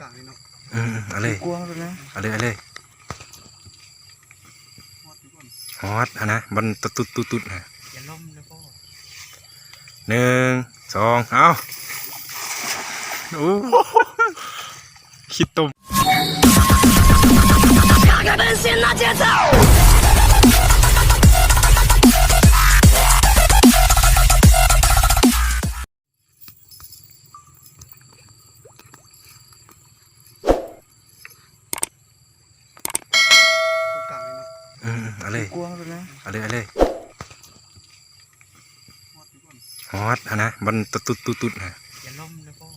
กลางนี่เนาะอืมเอาเลยกลัวมันนะเอาเลยเอาเลยฮอดดีกว่าฮอตอะนะบอลตุดตุดตุดตุดนะอย่าล้มนะพ่อหนึ่งสองเอาโอ้โหคิดตุ่ม อืมเอาเลยกลัวมันนะเอาเลยเอาเลยฮอดดีกว่าฮอตอะนะบอลตุดตุดตุดตุดนะอย่าล้มนะพ่อ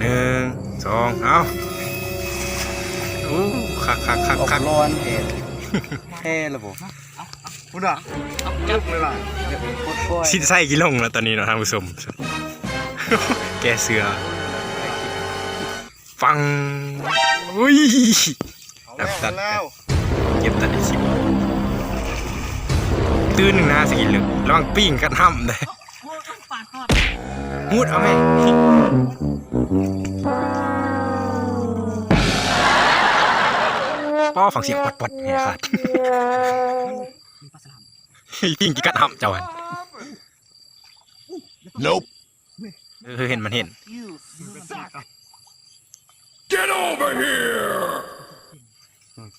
หนึ่งสองเอาโอ้คักคักคักออกคักร้อนเอ็ดแห่ระบบพูดอะจุกเลยล่ะโคตรก้อยชิ้นไส้กี่ลงแล้วตอนนี้เนาะท่านผู้ชมแกเสือฟังอุ้ยเอาแล้วเอาแล้ว เก็บตัดไอชิบตื้นหนึ่งนะสกินเหลืองระวังปิ้งกันห้ำเลยมูดเอาไหมป้อฟังเสียงปัดปัดๆเนี่ยครับปิ้งกี่กัดห้ำเจ้าอัน Nope. เออเห็นมันเห็น Get over here.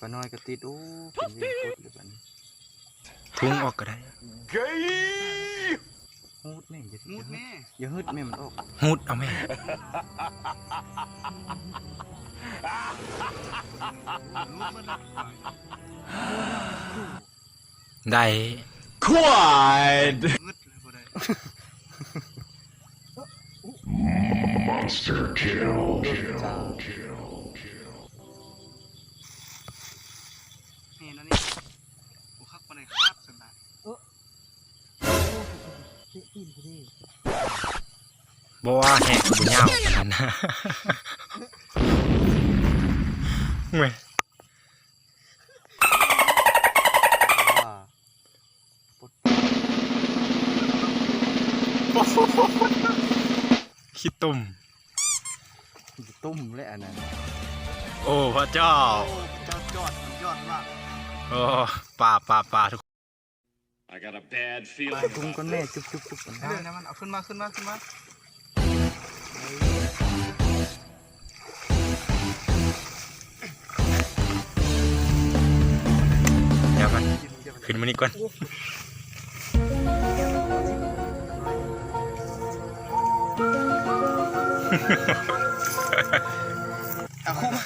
ปลาน้อยก็ติดโอ้เป็นเรื่องโคตรเลยบัดนี้ทุ่งออกก็ได้ Gay. ฮูดแม่งอย่ามุดแม่อย่าฮึดแม่มันออกมูดเอาไหมได้ Quad. งึดเลยบ่ได้ Monster kill. จ้า บัวแหกบุญยาวขนาดนะเว้ยว่ขี้ตุ่มตุ้มและอันนั้น โอ้ พระเจ้า เจ้าจอดยอดมากโอ้ป่าป่าป่าทุก I got a bad ปลา feeling. ตุ้มก้อนแม่จุ๊บจุ๊บจุ๊บกันเดี๋ยวนะมันเอาขึ้นมาขึ้นมาขึ้นมาเดี๋ยวกันขึ้นมานี่ก่อนเอาคู่มา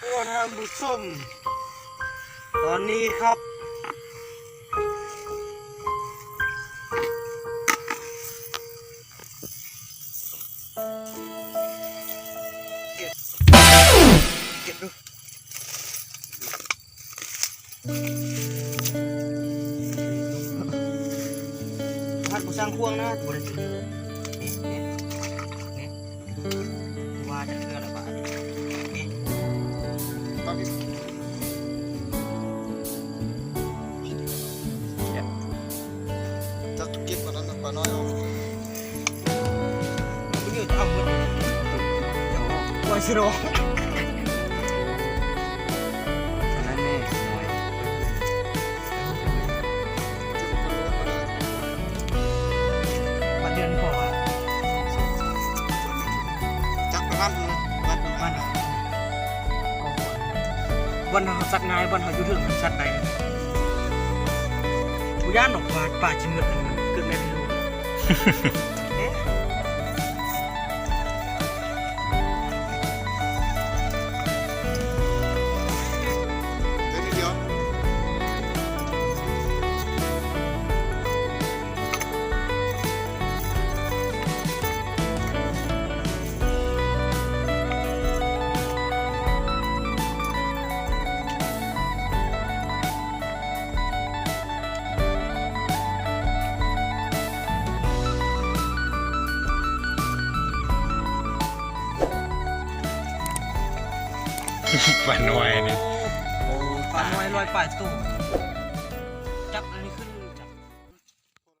โอ้ท่านผู้ชม ตอนนี้ครับ เก็บ เก็บดูพัดผู้สร้างควงนะบริสุทธิ์นี่นี่นี่ว่าจะเชื่อหรือเปล่า น้อยเอาคุณอยู่จะเอาเงินว่าสิโรอันนั้นแม่หน่อยมาเดือนก่อจักระมาณวันวันวันเขาสัตว์นายวันเขาอยู่ถึงสัตว์ใดกูย่านดอกบาดป่าจิมมันเกิดแม่ไม่ รู้ ป่าน้อยนี่โอ้ปลาน้อยลอยป่ายตู้